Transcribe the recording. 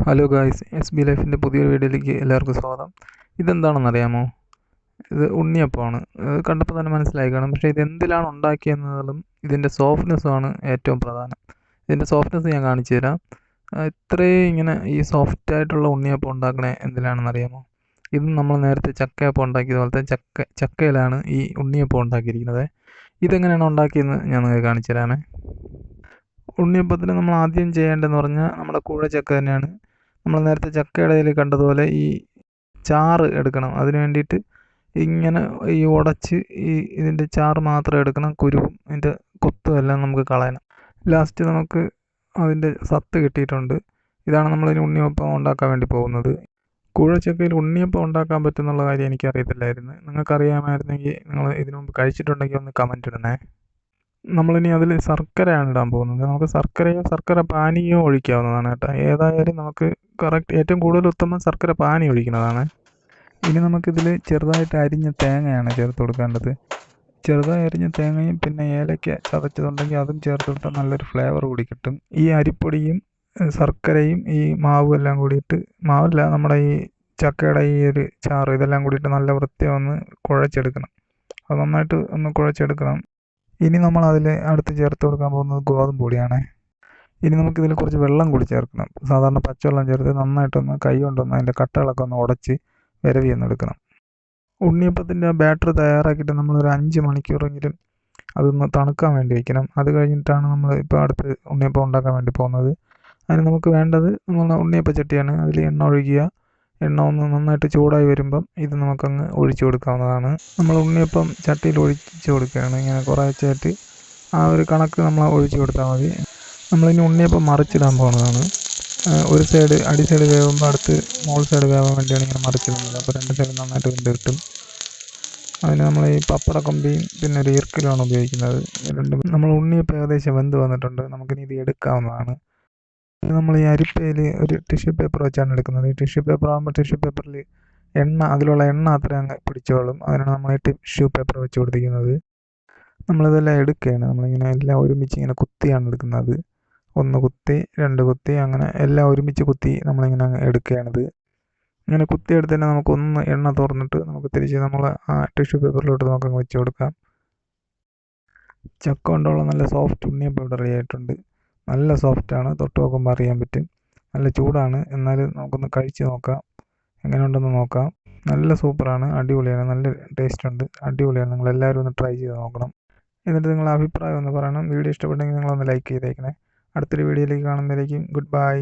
Hello guys S B ലൈഫിന്റെ പുതിയൊരു വീഡിയോയിലേക്ക് എല്ലാവർക്കും സ്വാഗതം. ഇതെന്താണെന്ന് അറിയാമോ ഇത് ഉണ്ണിയപ്പമാണ്. കണ്ടപ്പോൾ തന്നെ മനസ്സിലായി കാണും. പക്ഷേ ഇത് എന്തിലാണ് ഉണ്ടാക്കിയെന്നതും ഇതിന്റെ സോഫ്റ്റ്നെസ്സുമാണ് ഏറ്റവും പ്രധാനം. ഇതിന്റെ സോഫ്റ്റ്നെസ് ഞാൻ കാണിച്ചു തരാം. ഇത്രയും ഇങ്ങനെ ഈ സോഫ്റ്റ് ആയിട്ടുള്ള ഉണ്ണിയപ്പം ഉണ്ടാക്കണേ എന്തിലാണെന്ന് അറിയാമോ ഇത് നമ്മൾ നേരത്തെ ചക്കയപ്പം ഉണ്ടാക്കിയത് പോലത്തെ ചക്ക ചക്കയിലാണ് ഈ ഉണ്ണിയപ്പം ഉണ്ടാക്കിയിരിക്കുന്നത്. ഇതെങ്ങനെയാണ് ഉണ്ടാക്കിയെന്ന് ഞാൻ നിങ്ങൾക്ക് കാണിച്ചു തരാമേ. ഉണ്ണിയപ്പത്തിന് നമ്മൾ ആദ്യം ചെയ്യേണ്ടതെന്ന് പറഞ്ഞാൽ നമ്മുടെ കൂഴ ചക്ക തന്നെയാണ്. നമ്മൾ നേരത്തെ ചക്കയുടെ ഇതിൽ കണ്ടതുപോലെ ഈ ചാറ് എടുക്കണം. അതിന് വേണ്ടിയിട്ട് ഇങ്ങനെ ഈ ഉടച്ച് ഈ ഇതിന്റെ ചാറ് മാത്രം എടുക്കണം. കുരുവും ഇതിന്റെ കൊത്തും എല്ലാം നമുക്ക് കളയണം. ലാസ്റ്റ് നമുക്ക് അതിന്റെ സത്ത് കിട്ടിയിട്ടുണ്ട്. ഇതാണ് നമ്മൾ ഇനി ഉണ്ണിയപ്പം ഉണ്ടാക്കാൻ വേണ്ടി പോകുന്നത്. കൂഴച്ചക്കയിൽ ഉണ്ണിയപ്പം ഉണ്ടാക്കാൻ പറ്റുന്നുള്ള കാര്യം എനിക്കറിയത്തില്ലായിരുന്നു. നിങ്ങൾക്കറിയാമായിരുന്നെങ്കിൽ നിങ്ങൾ ഇതിനു മുമ്പ് കഴിച്ചിട്ടുണ്ടെങ്കിൽ ഒന്ന് കമന്റ് ഇടണേ. നമ്മളിനി അതിൽ ശർക്കരയാണ് ഇടാൻ പോകുന്നത്. നമുക്ക് ശർക്കരയോ ശർക്കര പാനീയോ ഒഴിക്കാവുന്നതാണ് കേട്ടോ. ഏതായാലും നമുക്ക് കറക്റ്റ് ഏറ്റവും കൂടുതൽ ഉത്തമം ശർക്കര പാനി ഒഴിക്കുന്നതാണ്. ഇനി നമുക്കിതിൽ ചെറുതായിട്ട് അരിഞ്ഞ തേങ്ങയാണ് ചേർത്ത് കൊടുക്കേണ്ടത്. ചെറുതായി അരിഞ്ഞ തേങ്ങയും പിന്നെ ഏലയ്ക്ക ചതച്ചതുണ്ടെങ്കിൽ അതും ചേർത്തിട്ടാൽ നല്ലൊരു ഫ്ലേവർ കൂടി കിട്ടും. ഈ അരിപ്പൊടിയും ശർക്കരയും ഈ മാവും എല്ലാം കൂടിയിട്ട് മാവല്ല നമ്മുടെ ഈ ചക്കയുടെ ഈ ഒരു ചാറ് ഇതെല്ലാം കൂടിയിട്ട് നല്ല വൃത്തി ഒന്ന് കുഴച്ചെടുക്കണം. അത് നന്നായിട്ട് ഒന്ന് കുഴച്ചെടുക്കണം. ഇനി നമ്മൾ അതിൽ അടുത്ത് ചേർത്ത് കൊടുക്കാൻ പോകുന്നത് ഗോതമ്പ് പൊടിയാണ്. ഇനി നമുക്കിതിൽ കുറച്ച് വെള്ളം കൂടി ചേർക്കണം. സാധാരണ പച്ചവെള്ളം ചേർത്ത് നന്നായിട്ടൊന്ന് കൈ കൊണ്ടൊന്ന് അതിന്റെ കട്ടകളൊക്കെ ഒന്ന് ഉടച്ച് വിരവി എടുക്കണം. ഉണ്ണിയപ്പത്തിന്റെ ബാറ്റർ തയ്യാറാക്കിയിട്ട് നമ്മളൊരു അഞ്ച് മണിക്കൂറെങ്കിലും അതൊന്ന് തണുക്കാൻ വേണ്ടി വയ്ക്കണം അത് കഴിഞ്ഞിട്ടാണ് നമ്മൾ ഇപ്പോൾ അടുത്ത് ഉണ്ണിയപ്പം ഉണ്ടാക്കാൻ വേണ്ടി പോകുന്നത്. അതിന് നമുക്ക് വേണ്ടത് നമ്മൾ ഉണ്ണിയപ്പച്ചട്ടിയാണ്. അതിൽ എണ്ണ ഒഴിക്കുക. എണ്ണ ഒന്ന് നന്നായിട്ട് ചൂടായി വരുമ്പം ഇത് നമുക്കങ്ങ് ഒഴിച്ചു കൊടുക്കാവുന്നതാണ്. നമ്മൾ ഉണ്ണിയപ്പം ചട്ടിയിൽ ഒഴിച്ചു കൊടുക്കുകയാണ്. ഇങ്ങനെ കുറേശ്ശായിട്ട് ആ ഒരു കണക്ക് നമ്മൾ ഒഴിച്ചു കൊടുത്താൽ മതി. നമ്മളിനി ഉണ്ണിയപ്പം മറിച്ചിടാൻ പോകുന്നതാണ് ഒരു സൈഡ് അടി സൈഡ് വേവുമ്പോൾ അടുത്ത് മോൾ സൈഡ് വേവാൻ വേണ്ടിയാണ് ഇങ്ങനെ മറിച്ചിടുന്നത്. അപ്പോൾ രണ്ട് സൈഡ് നന്നായിട്ട് വെന്ത് കിട്ടും. അതിന് നമ്മൾ ഈ പപ്പട കൊമ്പിയും പിന്നെ ഒരു ഈർക്കലുമാണ് ഉപയോഗിക്കുന്നത്. രണ്ടും നമ്മൾ ഉണ്ണിയപ്പം ഏകദേശം വെന്ത് വന്നിട്ടുണ്ട്. നമുക്കിനി ഇത് എടുക്കാവുന്നതാണ്. നമ്മൾ ഈ അരിപ്പയിൽ ഒരു ടിഷ്യൂ പേപ്പർ വെച്ചാണ് എടുക്കുന്നത്. ഈ ടിഷ്യൂ പേപ്പർ ആകുമ്പോൾ ടിഷ്യൂ പേപ്പറിൽ എണ്ണ അതിലുള്ള എണ്ണ അത്ര അങ്ങ് പിടിച്ചോളും. അതിനാണ് നമ്മൾ ഈ ടിഷ്യൂ പേപ്പർ വെച്ച് കൊടുത്തിരിക്കുന്നത്. നമ്മളിതെല്ലാം എടുക്കുകയാണ്. നമ്മളിങ്ങനെ എല്ലാം ഒരുമിച്ച് ഇങ്ങനെ കുത്തിയാണ് എടുക്കുന്നത്. ഒന്ന് കുത്തി രണ്ട് കുത്തി അങ്ങനെ എല്ലാം ഒരുമിച്ച് കുത്തി നമ്മളിങ്ങനെ എടുക്കുകയാണിത്. ഇങ്ങനെ കുത്തി എടുത്ത് തന്നെ നമുക്കൊന്ന് എണ്ണ തുറന്നിട്ട് നമുക്ക് തിരിച്ച് നമ്മൾ ആ ടിഷ്യൂ പേപ്പറിലോട്ട് നമുക്കങ്ങ് വെച്ച് കൊടുക്കാം. ചക്ക കൊണ്ടുള്ള നല്ല സോഫ്റ്റ് ഉണ്ണിയപ്പം റെഡി ആയിട്ടുണ്ട്. നല്ല സോഫ്റ്റാണ് തൊട്ട് നോക്കുമ്പോൾ അറിയാൻ പറ്റും. നല്ല ചൂടാണ് എന്നാലും നമുക്കൊന്ന് കഴിച്ച് നോക്കാം. എങ്ങനെയുണ്ടെന്ന് നോക്കാം. നല്ല സൂപ്പറാണ് അടിപൊളിയാണ് നല്ല ടേസ്റ്റ് ഉണ്ട്. അടിപൊളിയാണ് നിങ്ങൾ എല്ലാവരും ഒന്ന് ട്രൈ ചെയ്ത് നോക്കണം. എന്നിട്ട് നിങ്ങളുടെ അഭിപ്രായം ഒന്ന് പറയണം. വീഡിയോ ഇഷ്ടപ്പെട്ടെങ്കിൽ നിങ്ങളൊന്ന് ലൈക്ക് ചെയ്തേക്കണേ. അടുത്തൊരു വീഡിയോയിലേക്ക് കാണുന്നതിലേക്കും ഗുഡ് ബൈ